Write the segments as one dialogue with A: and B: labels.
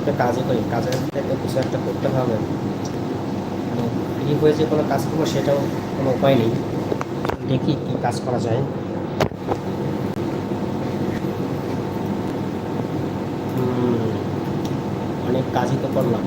A: একটা কাজই করি কাজের একটা কিছু একটা করতে হবে। মানে ফ্রি হয়ে যে কোনো কাজ করব সেটাও কোনো উপায় নেই। দেখি কি কাজ করা যায়। অনেক কাজই তো করলাম।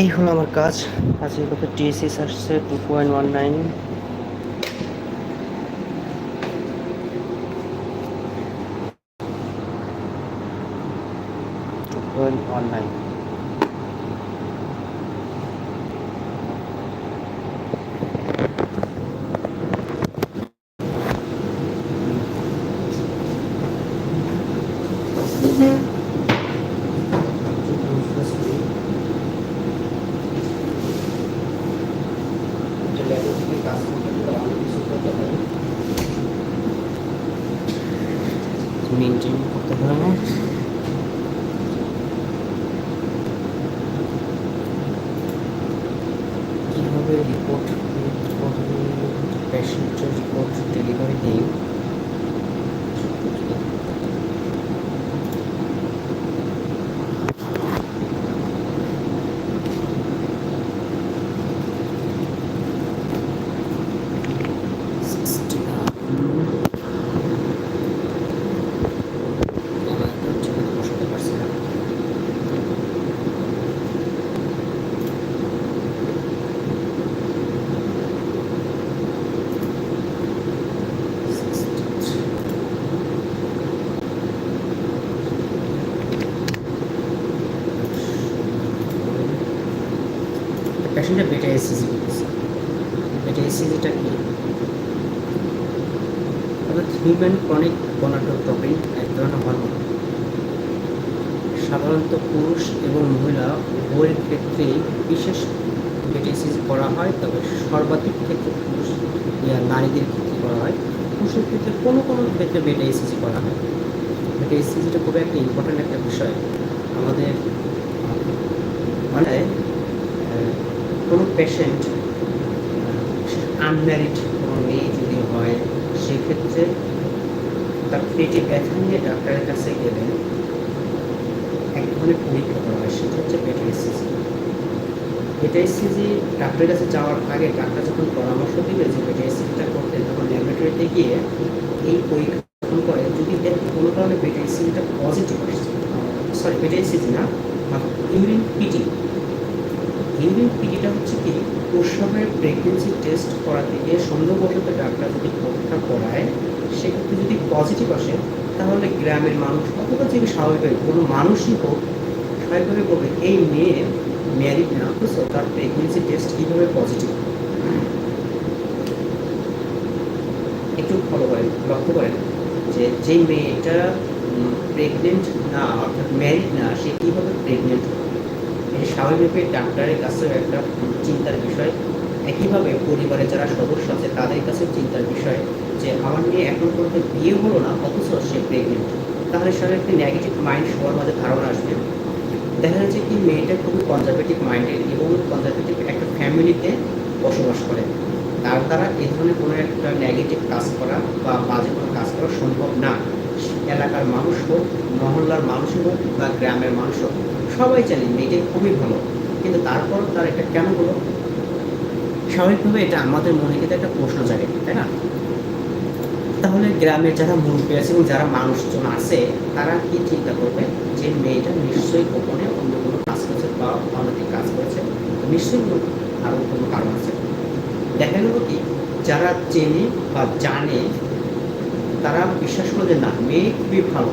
A: এই হলো আমার কাজ। আজকে কত টিএসএস আসছে two point one nine two point one nine maintain করতে হবে কীভাবে রিপোর্ট পেশেন্টের রিপোর্ট ডেলিভারি দিই বসাতে পারছি না পেশেন্টের বেটা এসিজি বেটা এসিজিটা কি? অর্থাৎ হিউম্যান ক্রনিক গনাটোট্রপিন এক ধরনের হরমোন সাধারণত পুরুষ এবং মহিলা উভয়ের ক্ষেত্রে বিশেষ বেটেসিস করা হয়, তবে সর্বাধিক ক্ষেত্রে পুরুষ নারীদের ক্ষেত্রে করা হয়। পুরুষের ক্ষেত্রে কোনো কোনো ক্ষেত্রে এসিজি করা হয়। বেটা এসিজিটা খুবই একটা ইম্পর্ট্যান্ট একটা বিষয়। আমাদের মানে কোনো পেশেন্ট আনম্যারিড কোনো মেয়ে যদি হয়, সেক্ষেত্রে তার পেটে ব্যথা নিয়ে ডাক্তারের কাছে গেলে এক ধরনের পরীক্ষা করা হয় সেটা হচ্ছে পেটের এসিজি পেটে এসিজি ডাক্তারের কাছে যাওয়ার আগে ডাক্তার যখন পরামর্শ দিবে যে পেটে এসিজিটা করতে, তখন ল্যাবরেটরিতে গিয়ে এই পরীক্ষা করে, যদি কোনো কারণে পেটে এসিজিটা পজিটিভ আসছে সরি পেটে এসিজি না ইউরিন পিটি ইউরিন পিটিটা হচ্ছে কি, প্রসবের প্রেগনেন্সি টেস্ট করাতে গিয়ে সন্দেহবশত ডাক্তার যদি পরীক্ষা করায়, সেক্ষেত্রে যদি পজিটিভ আসে, তাহলে গ্রামের মানুষ, অথবা যে স্বাভাবিক, কোনো মানুষই হোক, স্বাভাবিকভাবে বলবে, এই মেয়ে ম্যারিড না অথচ তার প্রেগনেন্সি টেস্ট কীভাবে পজিটিভ একটু ফলো করেন, লক্ষ্য করেন যে যেই মেয়েটা প্রেগনেন্ট না, অর্থাৎ ম্যারিড না, সে কীভাবে প্রেগনেন্ট এই স্বাভাবিকভাবে ডাক্তারের কাছেও একটা চিন্তার বিষয়। একইভাবে পরিবারে যারা সদস্য আছে, তাদের কাছে চিন্তার বিষয় যে, আমার মেয়ে এখন পর্যন্ত বিয়ে হলো না, অথচ সে প্রেগনেন্ট তাহলে সবার একটি নেগেটিভ মাইন্ড সবার মাঝে ধারণা আসবে। দেখা যাচ্ছে কি, মেয়েটা খুবই কনজারভেটিভ মাইন্ডেড এবং কনজারভেটিভ একটা ফ্যামিলিতে বসবাস করে। তার দ্বারা এ ধরনের কোনো একটা নেগেটিভ কাজ করা বা বাজে কোনো কাজ করা সম্ভব না। এলাকার মানুষ হোক, মহল্লার মানুষ হোক বা গ্রামের মানুষ হোক সবাই জানে মেয়েটি খুবই ভালো। কিন্তু তারপর তার একটা কেন হলো? স্বাভাবিকভাবে এটা আমাদের মনে কিন্তু একটা প্রশ্ন জাগে, তাই না? তাহলে গ্রামের যারা মুরব্বী আছে এবং যারা মানুষজন আছে, তারা কি চিন্তা করবে যে মেয়েটা নিশ্চয়ই গোপনে অন্য কোনো কাজ করেছে বা অনৈতিক কাজ করেছে? নিশ্চয়ই আরও কোনো কারণ আছে। দেখা গেল কি, যারা চেনে বা জানে, তারা বিশ্বাস করে যে না, মেয়ে খুবই ভালো।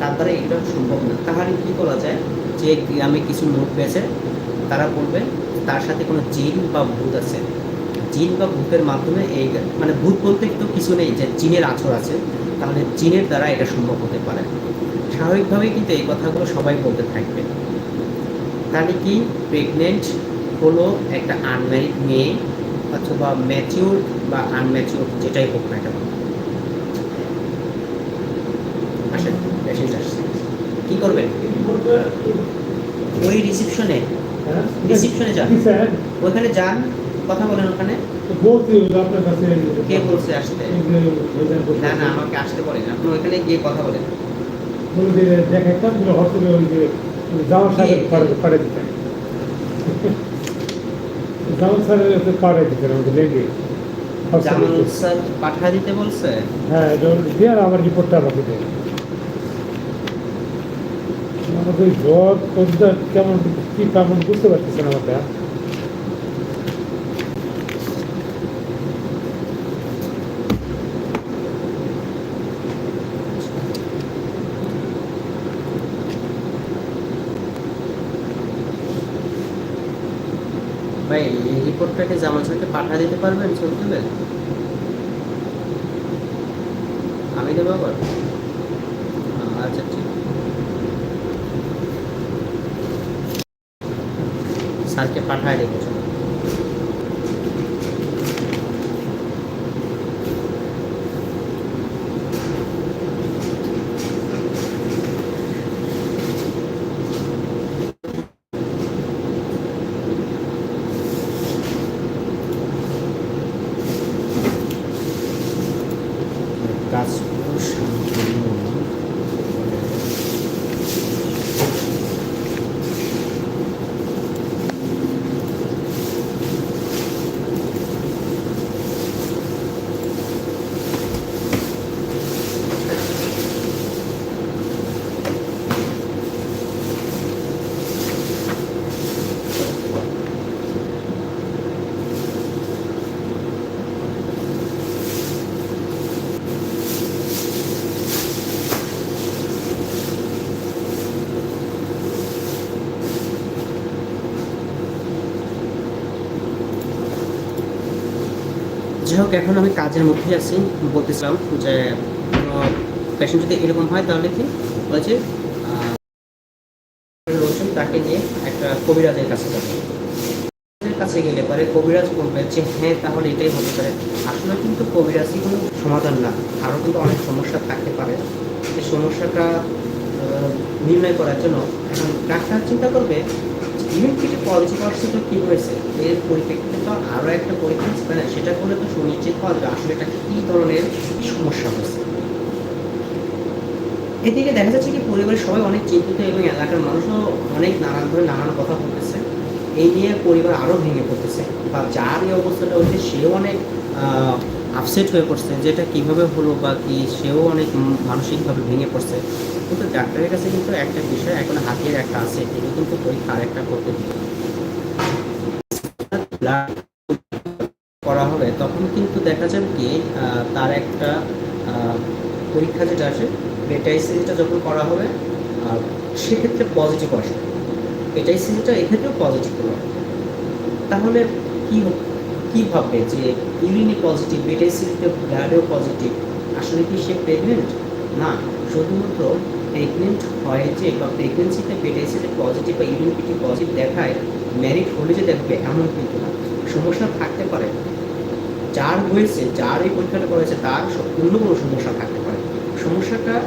A: তার দ্বারা এটা সম্ভব না। তাহলে কি করা যায়? যে গ্রামে কিছু মুরব্বী আছে তারা বলবে তার সাথে কোনো জিন বা ভূত আছে। জিন বা ভূতের মাধ্যমে এই মানে ভূত বলতে তো কিছু নেই যে জিনের আচর আছে, তাহলে জিনের দ্বারা এটা সম্ভব হতে পারে। স্বাভাবিকভাবেই কিন্তু এই কথাগুলো সবাই বলতে থাকবে। তাহলে কি প্রেগনেন্ট হলো একটা আনম্যারিড মেয়ে অথবা ম্যাচিউর বা আনম্যাচিউর যেটাই হোক না কেন? কি করবেন? ওই রিসিপশনে রিসিপশনে যান। ওখানে যান কথা বলেন ওখানে। কে বলছে আসতে? না না আমাকে আসতে বলেন। আপনি ওইখানে গিয়ে কথা বলেন।
B: দেখাইতাম হোটেলে যে জামা সাহেব পাড়ে দিতেন জামা সাহেব পাড়ে দিতেন আমাদের লেগে।
A: জামাল স্যার পাঠা দিতে বলছে?
B: হ্যাঁ দিয়ে আমার রিপোর্টটা আমাকে দেয় আমাদের জ্বর কোনটা কেমন, কি কেমন বুঝতে পারতেছেন আমাকে?
A: ভাই রিপোর্টটাকে দিতে পারবেন? আমি দেবো আবার আচ্ছা ঠিক স্যারকে পাঠায় রেখেছো কাজগুলো সম্পূর্ণ যাই হোক, এখন আমি কাজের মধ্যেই আছি। বলতেছিলাম যে পেশেন্ট যদি এরকম হয়, তাহলে কি বলছে তাকে নিয়ে একটা কবিরাজের কাছে যাবে। কাছে গেলে পরে কবিরাজ বলবে যে হ্যাঁ তাহলে এটাই হতে পারে। আসলে কিন্তু কবিরাজই কোনো সমাধান না। আরও কিন্তু অনেক সমস্যা থাকতে পারে। এই সমস্যাটা নির্ণয় করার জন্য এখন ডাক্তার চিন্তা করবে কিছু পজিটিভ আসছে তো কী হয়েছে? এর পরিপ্রেক্ষিতে তো আরও একটা পরীক্ষা আছে। না সেটা করলে তো সুনিশ্চিত হওয়া যাবে আসলে এটা কী ধরনের সমস্যা হয়েছে। এদিকে দেখা যাচ্ছে কি পরিবারের সবাই অনেক চিন্তিত এবং এলাকার মানুষও অনেক নানানভাবে নানান কথা বলতেছে। এই নিয়ে পরিবার আরও ভেঙে পড়তেছে বা যার এই অবস্থাটা হচ্ছে সেও অনেক আপসেট হয়ে পড়ছে যেটা কীভাবে হলো বা কি, সেও অনেক মানসিকভাবে ভেঙে পড়ছে। কিন্তু ডাক্তারের কাছে কিন্তু একটা বিষয় এখন হাতের একটা আছে, তিনি কিন্তু পরীক্ষা আরেকটা করতে করা হবে, তখন কিন্তু দেখা যাবে কি তার একটা পরীক্ষা যেটা আসে বেটাইসিসটা যখন করা হবে সেক্ষেত্রে পজিটিভ আসবে। বেটাইসিসটা এক্ষেত্রেও পজিটিভ হলো তাহলে কি হ- কি ভাববে? যে ইউরিনে পজিটিভ বেটাইসিসটা ব্লাডেও পজিটিভ আসলে কি সে প্রেগনেন্ট না, শুধুমাত্র প্রেগনেন্ট হয় যে বা প্রেগনেন্সিতে বেটাইসিসে পজিটিভ বা ইউরিনিটি পজিটিভ দেখায় ম্যারিড হলে যে দেখবে, এমন কিন্তু না। সমস্যা থাকতে পারে। যার হয়েছে, যার এই পরীক্ষাটা করেছে তার অন্য কোনো সমস্যা থাকতে পারে। সমস্যাটা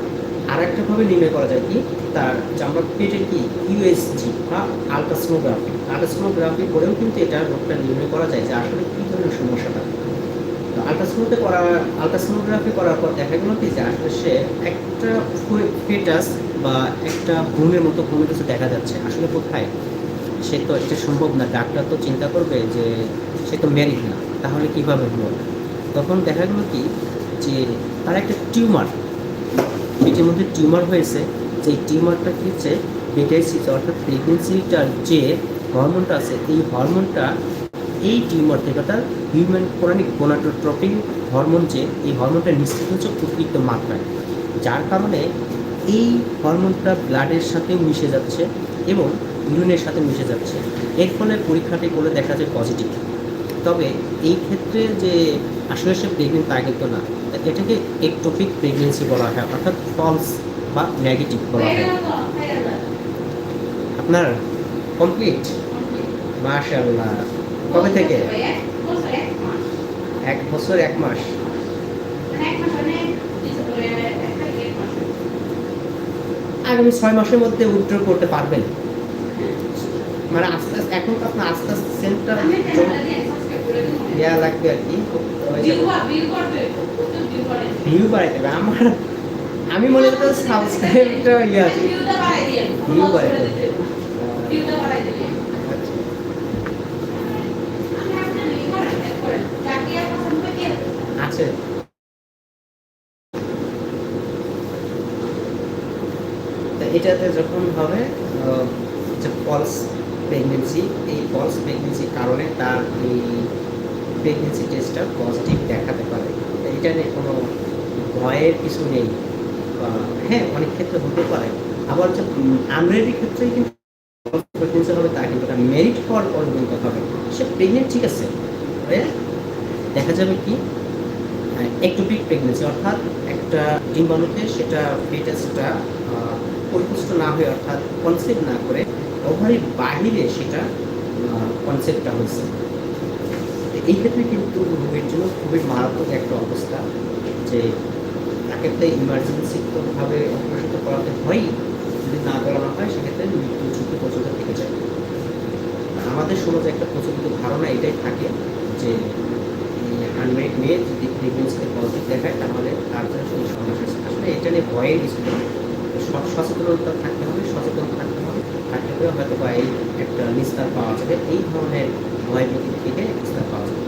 A: আর একটাভাবে নির্ণয় করা যায় কি? তার জামার পেটের কি? ইউএসজি বা আলট্রাসোনোগ্রাফি আলট্রাসোনোগ্রাফি করেও কিন্তু এটা রোগটা নির্ণয় করা যায় যে আসলে কী ধরনের সমস্যাটা। তো আলট্রাসোনোতে করা আলট্রাসোনোগ্রাফি করার পর দেখা গেল কি যে আসলে সে একটা ফেটাস বা একটা ভ্রূণের মতো কোনো কিছু দেখা যাচ্ছে। আসলে কোথায়? সে তো এটা সম্ভব না। ডাক্তার তো চিন্তা করবে যে সে তো ম্যারিড না। তাহলে কীভাবে হলো? তখন দেখা গেল কি? যে তার একটা টিউমার পেটের মধ্যে টিউমার হয়েছে। যে টিউমারটা কি হচ্ছে বেটাইসিস অর্থাৎ প্রেগনেন্সিটার যে হরমোনটা আছে, এই হরমোনটা এই টিউমার থেকে অর্থাৎ হিউম্যান কোরআনিক গোনাটোট্রপিক হরমোন যে, এই হরমোনটা নিশ্চিত হচ্ছে অতিরিক্ত মাত্রায়। যার কারণে এই হরমোনটা ব্লাডের সাথেও মিশে যাচ্ছে এবং ইউরিনের সাথে মিশে যাচ্ছে। এর ফলে পরীক্ষাটি করে দেখা যায় পজিটিভ তবে এই ক্ষেত্রে যে আসলে সে প্রেগনেন্ট তা কিন্তু না। এটাকে একটোপিক প্রেগনেন্সি বলা হয় অর্থাৎ ফলস বা নেগেটিভ বলা হয়। আপনার কমপ্লিট মাশাআল্লাহ। কবে থেকে? এক বছর এক মাস। আগামী ছয় মাসের মধ্যে উইথড্র করতে পারবেন। মানে আস্তে আস্তে এখন তো আপনার আস্তে আস্তে সেন্টার দেওয়া লাগবে আর কি। ভিউ বাড়াইতে হবে। আমার আমি মনে করি সাবস্ক্রাইবটা ইয়ে আছে। ভিউ আচ্ছা। আছে এটাতে যখন হবে যে ফলস প্রেগনেন্সি এই ফলস প্রেগনেন্সির কারণে তার এই প্রেগনেন্সি টেস্টটা পজিটিভ দেখাতে পারে। এটা নিয়ে কোনো ভয়ের কিছু নেই। হ্যাঁ অনেক ক্ষেত্রে হতে পারে। আবার যে আনরেডি ক্ষেত্রে কিন্তু প্রেগনেন্সি হবে তা কিন্তু মেরিট হবে। সে প্রেগনেন্ট ঠিক আছে। দেখা যাবে কি প্রেগনেন্সি অর্থাৎ একটা ডিম্বাণুতে সেটা ফিটাসটা পরিপুষ্ট না হয়ে অর্থাৎ কনসেপ্ট না করে ওভারির বাহিরে সেটা কনসেপ্টটা হয়েছে। এই ক্ষেত্রে কিন্তু রোগীর জন্য খুবই মারাত্মক একটা অবস্থা যে ইমার্জেন্সি কোনোভাবে অপারেশন তো করাতে হয়ই। যদি না করানো হয়, সেক্ষেত্রে মৃত্যু ঝুঁকি পর্যন্ত থেকে যায়। আমাদের সমাজে একটা প্রচলিত ধারণা এটাই থাকে যে আনমেড মেয়ে যদি প্রেগনেন্সিতে পজিটিভ দেখায়, তাহলে তার জন্য সেই সমস্যা আসলে এটা নিয়ে ভয়ের কিছু নেই সচেতনতা থাকতে হবে সচেতন থাকতে হবে। থাকতে হবে হয়তো বা এই একটা নিস্তার পাওয়া যাবে। এই ধরনের ভয় ভীতি থেকে নিস্তার পাওয়া যাবে।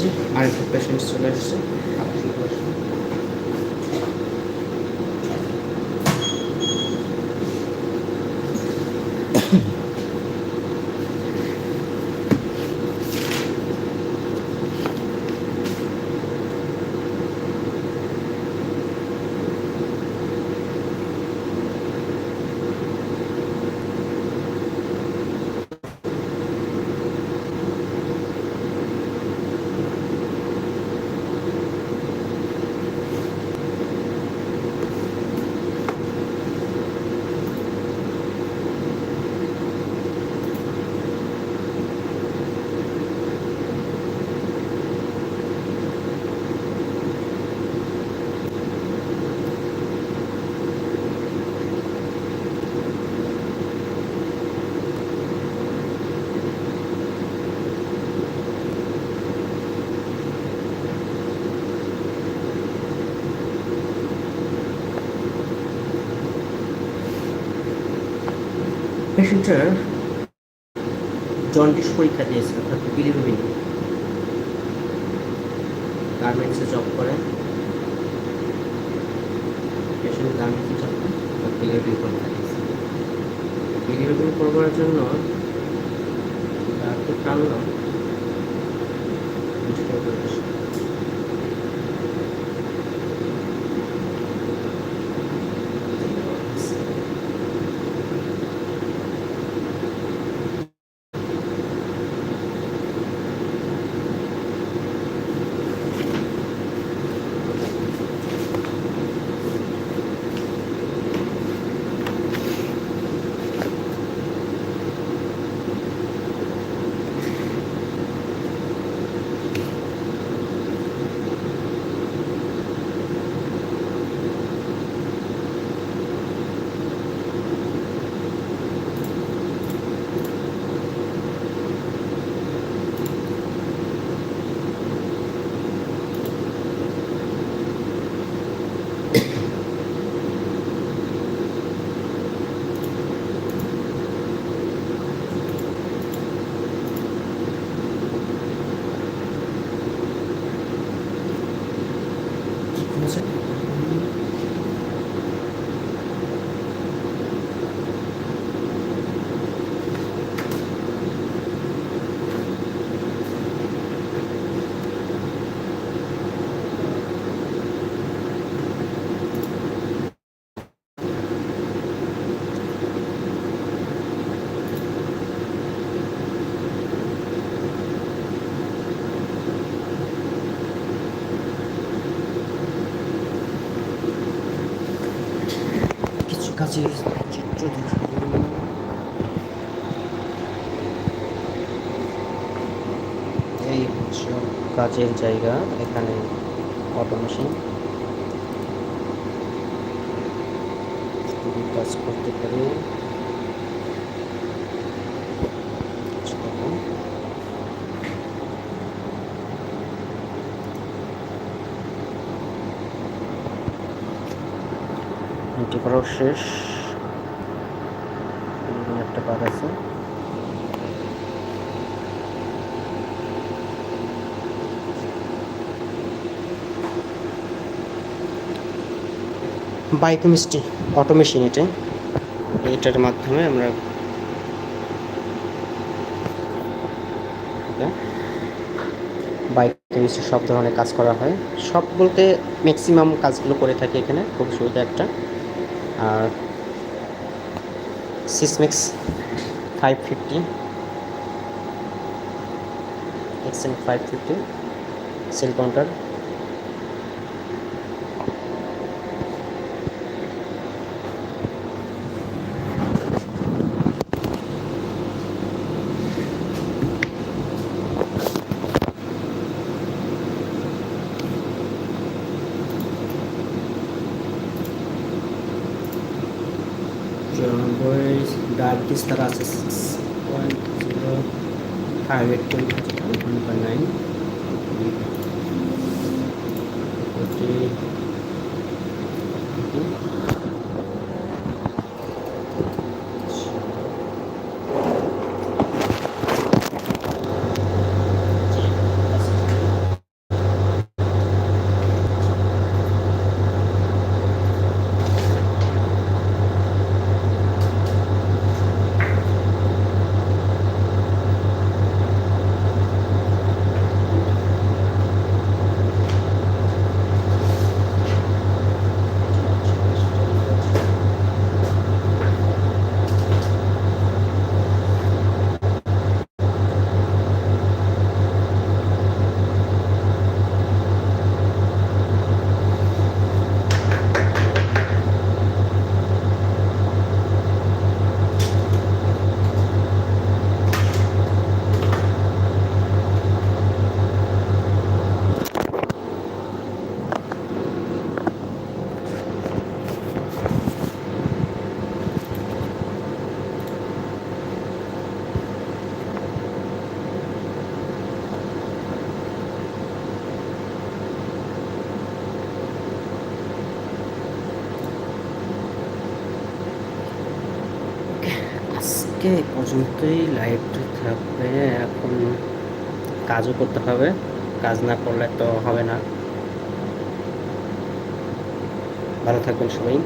A: জি আরেকটা পেশেন্ট চলে আসছে আপনি বসুন। পেশেন্টের জন্ডিস পরীক্ষা দিয়েছে অর্থাৎ বিলিরুবিন গার্মেন্টসে জব করে। পেশেন্ট গার্মেন্টসে জব করে বিলিরুবিন পরীক্ষা দিয়েছে। বিলিরুবিন করবার জন্য একটু টানলো কাজের জায়গা এখানে অটো মেশিন কাজ করতে পারে। শেষ এরকম একটা কাজ আছে বায়োকেমিস্ট্রি অটোমেশন এটা এটার মাধ্যমে আমরা বায়োকেমিস্ট্রি সব ধরনের কাজ করা হয়। সব বলতে ম্যাক্সিমাম কাজগুলো করে থাকি এখানে, খুব সুবিধা একটা। আর Sysmex five fifty XN five fifty cell counter বিস্তার আছে six point zero five eight point one point nine forty আজকে এই পর্যন্তই। লাইভটি থাকবে এখন। কাজও করতে হবে। কাজ না করলে তো হবে না। ভালো থাকবেন সবাই।